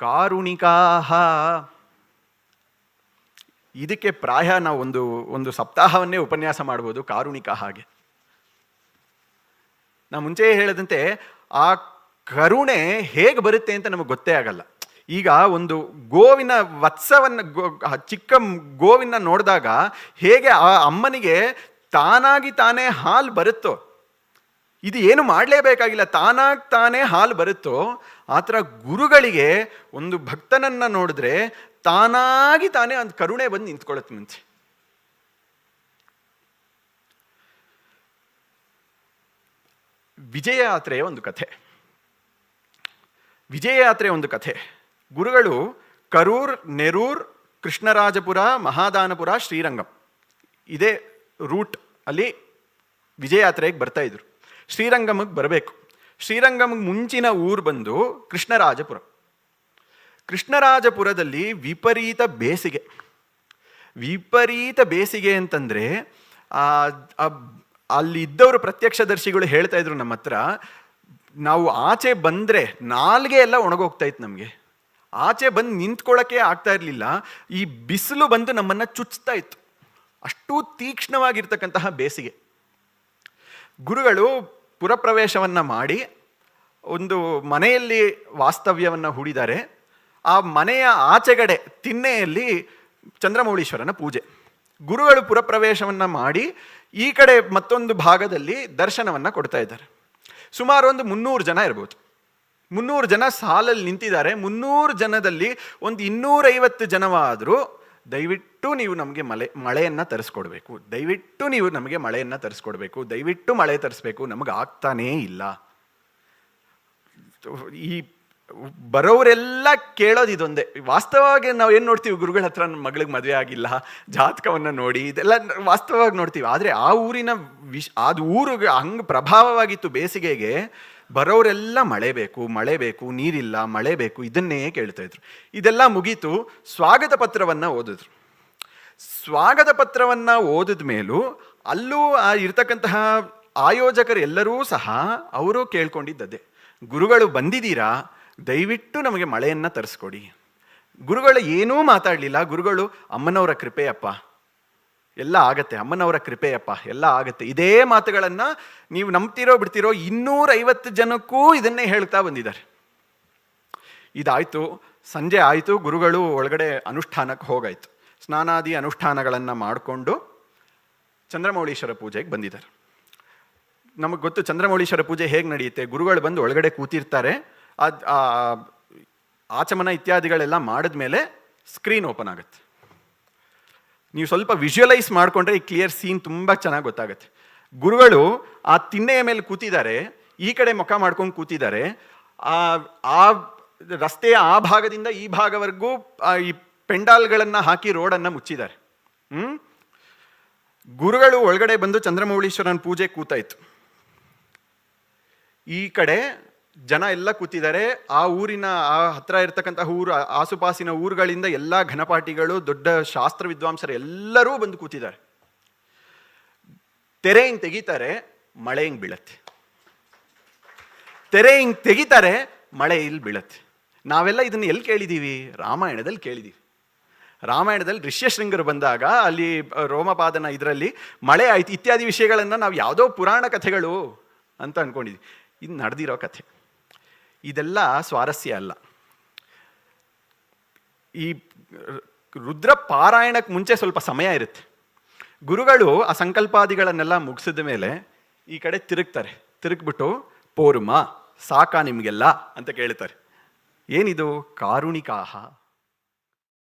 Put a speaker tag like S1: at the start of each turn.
S1: ಕಾರುಣಿಕಾಹ. ಇದಕ್ಕೆ ಪ್ರಾಯ ನಾವು ಒಂದು ಒಂದು ಸಪ್ತಾಹವನ್ನೇ ಉಪನ್ಯಾಸ ಮಾಡ್ಬೋದು ಕಾರುಣಿಕ ಹಾಗೆ. ನಾ ಮುಂಚೆ ಹೇಳದಂತೆ ಆ ಕರುಣೆ ಹೇಗೆ ಬರುತ್ತೆ ಅಂತ ನಮಗೆ ಗೊತ್ತೇ ಆಗಲ್ಲ. ಈಗ ಒಂದು ಗೋವಿನ ವತ್ಸವನ್ನು ಚಿಕ್ಕ ಗೋವಿನ ನೋಡಿದಾಗ ಹೇಗೆ ಆ ಅಮ್ಮನಿಗೆ ತಾನಾಗಿ ತಾನೇ ಹಾಲು ಬರುತ್ತೋ, ಇದು ಏನು ಮಾಡಲೇಬೇಕಾಗಿಲ್ಲ, ತಾನಾಗಿ ತಾನೇ ಹಾಲು ಬರುತ್ತೋ ಆ ಥರ ಗುರುಗಳಿಗೆ ಒಂದು ಭಕ್ತನನ್ನ ನೋಡಿದ್ರೆ ತಾನಾಗಿ ತಾನೇ ಒಂದು ಕರುಣೆ ಬಂದು ನಿಂತ್ಕೊಳ್ಳುತ್ತೆ ಮುಂಚೆ. ವಿಜಯ ಯಾತ್ರೆಯ ಒಂದು ಕಥೆ. ವಿಜಯ ಯಾತ್ರೆಯ ಒಂದು ಕಥೆ. ಗುರುಗಳು ಕರೂರ್, ನೆರೂರ್, ಕೃಷ್ಣರಾಜಪುರ, ಮಹಾದಾನಪುರ, ಶ್ರೀರಂಗಂ. ಇದೇ ರೂಟ್ ಅಲ್ಲಿ ವಿಜಯ ಯಾತ್ರೆಗೆ ಬರ್ತಾ ಇದ್ರು. ಶ್ರೀರಂಗಮಕ್ಕೆ ಬರಬೇಕು. ಶ್ರೀರಂಗಮ್ಗೆ ಮುಂಚಿನ ಊರು ಬಂದು ಕೃಷ್ಣರಾಜಪುರ. ಕೃಷ್ಣರಾಜಪುರದಲ್ಲಿ ವಿಪರೀತ ಬೇಸಿಗೆ. ವಿಪರೀತ ಬೇಸಿಗೆ ಅಂತಂದರೆ ಅಲ್ಲಿ ಇದ್ದವರು ಪ್ರತ್ಯಕ್ಷದರ್ಶಿಗಳು ಹೇಳ್ತಾ ಇದ್ರು ನಮ್ಮ ಹತ್ರ, ನಾವು ಆಚೆ ಬಂದರೆ ನಾಲ್ಗೆ ಎಲ್ಲ ಒಣಗೋಗ್ತಾ ಇತ್ತು ನಮಗೆ. ಆಚೆ ಬಂದು ನಿಂತ್ಕೊಳ್ಳೋಕೆ ಆಗ್ತಾ ಇರಲಿಲ್ಲ, ಈ ಬಿಸಿಲು ಬಂದು ನಮ್ಮನ್ನು ಚುಚ್ತಾ ಇತ್ತು. ಅಷ್ಟು ತೀಕ್ಷ್ಣವಾಗಿರ್ತಕ್ಕಂತಹ ಬೇಸಿಗೆ. ಗುರುಗಳು ಪುರಪ್ರವೇಶವನ್ನ ಮಾಡಿ ಒಂದು ಮನೆಯಲ್ಲಿ ವಾಸ್ತವ್ಯವನ್ನು ಹೂಡಿದ್ದಾರೆ. ಆ ಮನೆಯ ಆಚೆಗಡೆ ತಿನ್ನೆಯಲ್ಲಿ ಚಂದ್ರಮೌಳೀಶ್ವರನ ಪೂಜೆ. ಗುರುಗಳು ಪುರಪ್ರವೇಶವನ್ನು ಮಾಡಿ ಈ ಕಡೆ ಮತ್ತೊಂದು ಭಾಗದಲ್ಲಿ ದರ್ಶನವನ್ನು ಕೊಡ್ತಾ ಇದ್ದಾರೆ. ಸುಮಾರು ಒಂದು ಮುನ್ನೂರು ಜನ ಇರ್ಬೋದು. ಮುನ್ನೂರು ಜನ ಸಾಲಲ್ಲಿ ನಿಂತಿದ್ದಾರೆ. ಮುನ್ನೂರು ಜನದಲ್ಲಿ ಒಂದು ಇನ್ನೂರೈವತ್ತು ಜನವಾದರೂ ದಯವಿಟ್ಟು ನೀವು ನಮಗೆ ಮಳೆ, ಮಳೆಯನ್ನು ತರಿಸ್ಕೊಡ್ಬೇಕು. ದಯವಿಟ್ಟು ನೀವು ನಮಗೆ ಮಳೆಯನ್ನು ತರಿಸ್ಕೊಡ್ಬೇಕು. ದಯವಿಟ್ಟು ಮಳೆ ತರಿಸ್ಬೇಕು. ನಮಗೆ ಆಗ್ತಾನೇ ಇಲ್ಲ. ಈ ಬರೋರೆಲ್ಲ ಕೇಳೋದು ಇದೊಂದೇ. ವಾಸ್ತವವಾಗಿ ನಾವು ಏನು ನೋಡ್ತೀವಿ? ಗುರುಗಳ ಹತ್ರ ಮಗಳಿಗೆ ಮದುವೆ ಆಗಿಲ್ಲ. ಜಾತಕವನ್ನು ನೋಡಿ ಇದೆಲ್ಲ ವಾಸ್ತವವಾಗಿ ನೋಡ್ತೀವಿ. ಆದರೆ ಆ ಊರಿನ ವಿಶ್ ಅದು ಊರಿಗೆ ಹಂಗೆ ಪ್ರಭಾವವಾಗಿತ್ತು ಬೇಸಿಗೆಗೆ ಬರೋರೆಲ್ಲ ಮಳೆ ಬೇಕು ಮಳೆ ಬೇಕು, ನೀರಿಲ್ಲ, ಮಳೆ ಬೇಕು ಇದನ್ನೇ ಕೇಳ್ತಾ ಇದ್ರು. ಇದೆಲ್ಲ ಮುಗೀತು. ಸ್ವಾಗತ ಪತ್ರವನ್ನು ಓದಿದ್ರು. ಸ್ವಾಗತ ಪತ್ರವನ್ನು ಓದಿದ ಮೇಲೂ ಅಲ್ಲೂ ಆ ಇರ್ತಕ್ಕಂತಹ ಆಯೋಜಕರು ಎಲ್ಲರೂ ಸಹ ಅವರು ಕೇಳ್ಕೊಂಡಿದ್ದದೆ ಗುರುಗಳು ಬಂದಿದ್ದೀರಾ? ದಯವಿಟ್ಟು ನಮಗೆ ಮಳೆಯನ್ನು ತರಿಸ್ಕೊಡಿ. ಗುರುಗಳು ಏನೂ ಮಾತಾಡಲಿಲ್ಲ. ಗುರುಗಳು, ಅಮ್ಮನವರ ಕೃಪೆಯಪ್ಪ. ಎಲ್ಲ ಆಗತ್ತೆ, ಅಮ್ಮನವರ ಕೃಪೆಯಪ್ಪ. ಎಲ್ಲ ಆಗತ್ತೆ. ಇದೇ ಮಾತುಗಳನ್ನು ನೀವು ನಂಬ್ತಿರೋ, ಬಿಡ್ತಿರೋ ಇನ್ನೂರೈವತ್ತು ಜನಕ್ಕೂ ಇದನ್ನೇ ಹೇಳ್ತಾ ಬಂದಿದ್ದಾರೆ. ಇದಾಯಿತು. ಸಂಜೆ ಆಯಿತು. ಗುರುಗಳು ಒಳಗಡೆ ಅನುಷ್ಠಾನಕ್ಕೆ ಹೋಗಾಯ್ತು. ಸ್ನಾನಾದಿ ಅನುಷ್ಠಾನಗಳನ್ನು ಮಾಡಿಕೊಂಡು ಚಂದ್ರಮೌಳೀಶ್ವರ ಪೂಜೆಗೆ ಬಂದಿದ್ದಾರೆ. ನಮಗೆ ಗೊತ್ತು ಚಂದ್ರಮೌಳೀಶ್ವರ ಪೂಜೆ ಹೇಗೆ ನಡೆಯುತ್ತೆ? ಗುರುಗಳು ಬಂದು ಒಳಗಡೆ ಕೂತಿರ್ತಾರೆ. ಅದು ಆಚಮನ ಇತ್ಯಾದಿಗಳೆಲ್ಲ ಮಾಡಿದ್ಮೇಲೆ ಸ್ಕ್ರೀನ್ ಓಪನ್ ಆಗುತ್ತೆ. ನೀವು ಸ್ವಲ್ಪ ವಿಜುವಲೈಸ್ ಮಾಡಿಕೊಂಡ್ರೆ ಈ ಕ್ಲಿಯರ್ ಸೀನ್ ತುಂಬ ಚೆನ್ನಾಗಿ ಗೊತ್ತಾಗುತ್ತೆ. ಗುರುಗಳು ಆ ತಿನ್ನೆಯ ಮೇಲೆ ಕೂತಿದ್ದಾರೆ, ಈ ಕಡೆ ಮುಖ ಮಾಡ್ಕೊಂಡು ಕೂತಿದ್ದಾರೆ. ಆ ರಸ್ತೆಯ ಆ ಭಾಗದಿಂದ ಈ ಭಾಗವರೆಗೂ ಈ ಪೆಂಡಾಲ್ಗಳನ್ನು ಹಾಕಿ ರೋಡನ್ನು ಮುಚ್ಚಿದ್ದಾರೆ. ಹ್ಞೂ ಗುರುಗಳು ಒಳಗಡೆ ಬಂದು ಚಂದ್ರಮೌಳೀಶ್ವರನ ಪೂಜೆ ಕೂತಾಯಿತು. ಈ ಕಡೆ ಜನ ಎಲ್ಲ ಕೂತಿದ್ದಾರೆ. ಆ ಊರಿನ, ಆ ಹತ್ರ ಇರ್ತಕ್ಕಂಥ ಊರು, ಆಸುಪಾಸಿನ ಊರುಗಳಿಂದ ಎಲ್ಲ ಘನಪಾಠಿಗಳು, ದೊಡ್ಡ ಶಾಸ್ತ್ರ ವಿದ್ವಾಂಸರು ಎಲ್ಲರೂ ಬಂದು ಕೂತಿದ್ದಾರೆ. ತೆರೆ ಹಿಂಗೆ ತೆಗಿತಾರೆ ಮಳೆ ಹಿಂಗೆ ಬೀಳತ್ತೆ. ತೆರೆ ಹಿಂಗೆ ತೆಗಿತಾರೆ, ಮಳೆ ಇಲ್ಲಿ ಬೀಳತ್ತೆ. ನಾವೆಲ್ಲ ಇದನ್ನು ಎಲ್ಲಿ ಕೇಳಿದೀವಿ? ರಾಮಾಯಣದಲ್ಲಿ ಕೇಳಿದೀವಿ. ರಾಮಾಯಣದಲ್ಲಿ ಋಷ್ಯಶೃಂಗರು ಬಂದಾಗ ಅಲ್ಲಿ ರೋಮಪಾದನ ಇದರಲ್ಲಿ ಮಳೆ ಆಯ್ತು, ಇತ್ಯಾದಿ ವಿಷಯಗಳನ್ನು ನಾವು ಯಾವುದೋ ಪುರಾಣ ಕಥೆಗಳು ಅಂತ ಅಂದ್ಕೊಂಡಿದ್ವಿ ಇದು ನಡೆದಿರೋ ಕಥೆ. ಇದೆಲ್ಲ ಸ್ವಾರಸ್ಯ ಅಲ್ಲ. ಈ ರುದ್ರ ಪಾರಾಯಣಕ್ಕೆ ಮುಂಚೆ ಸ್ವಲ್ಪ ಸಮಯ ಇರುತ್ತೆ. ಗುರುಗಳು ಆ ಸಂಕಲ್ಪಾದಿಗಳನ್ನೆಲ್ಲ ಮುಗಿಸಿದ ಮೇಲೆ ಈ ಕಡೆ ತಿರುಗ್ತಾರೆ. ತಿರುಗ್ಬಿಟ್ಟು, ಪೋರುಮ, ಸಾಕಾ ನಿಮಗೆಲ್ಲ ಅಂತ ಕೇಳ್ತಾರೆ. ಏನಿದು? ಕಾರುಣಿಕಾಹ.